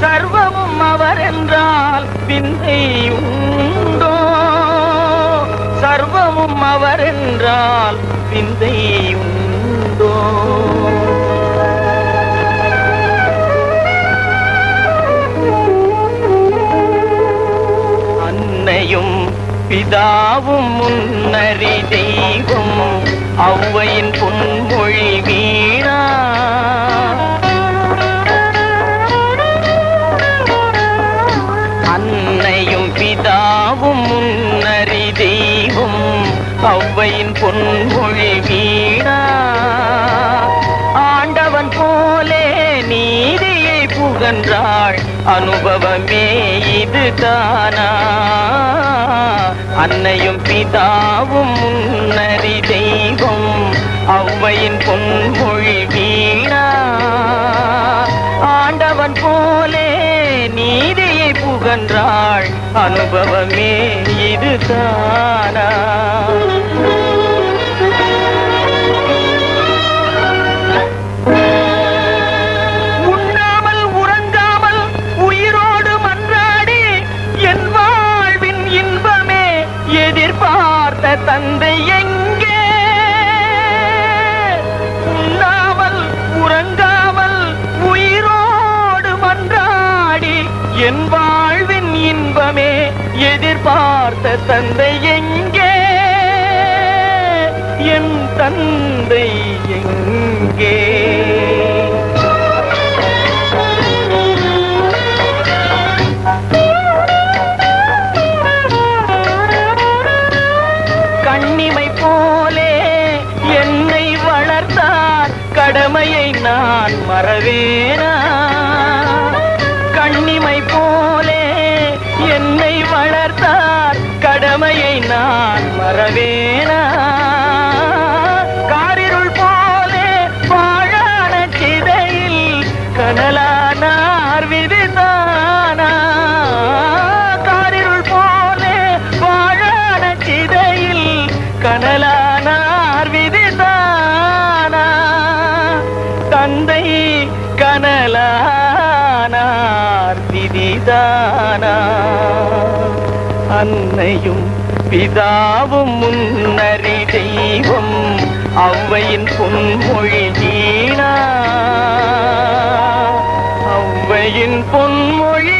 சர்வமும் அவர் என்றால் விந்தை உண்டோ? சர்வமும் அவர் என்றால் விந்தை உண்டோ? அன்னையும் பிதாவும் முன்னறி தெய்வம் ஔவையின் பொன்மொழி ஔவையின் பொன்மொழி வீணா. ஆண்டவன் போலே நீதியை புகன்றாள். அனுபவமே இது தானா அன்னையும் பிதாவும் முன்னறி தெய்வம். ஔவையின் பொன்மொழி வீணா. ஆண்டவன் போலே நீதி புகன்றாள் அனுபவமே இது தானா உறங்காமல் உயிரோடு மன்றாடி என் வாழ்வின் இன்பமே எதிர்பார்த்த தந்தை எங்கே? உண்ணாமல் உறங்காமல் உயிரோடு மன்றாடி என் பார்த்த தந்தை எங்கே? என் தந்தை எங்கே? கண்ணிமை போலே என்னை வளர்த்தார். கடமையை நான் மறவேனா? நான் மறவேனா? காரிருள் போலே வாழான சிதையில் கனலானார் விதிதானா? காரிருள் போலே வாழான சிதையில் கனலானார் விதிதானா? தந்தை கனலானார் விதிதானா? அன்னையும் பிதாவும் முன்னறி தெய்வம் அவ்வையின் பொன்மொழி வீணா. ஔவையின் பொன்மொழி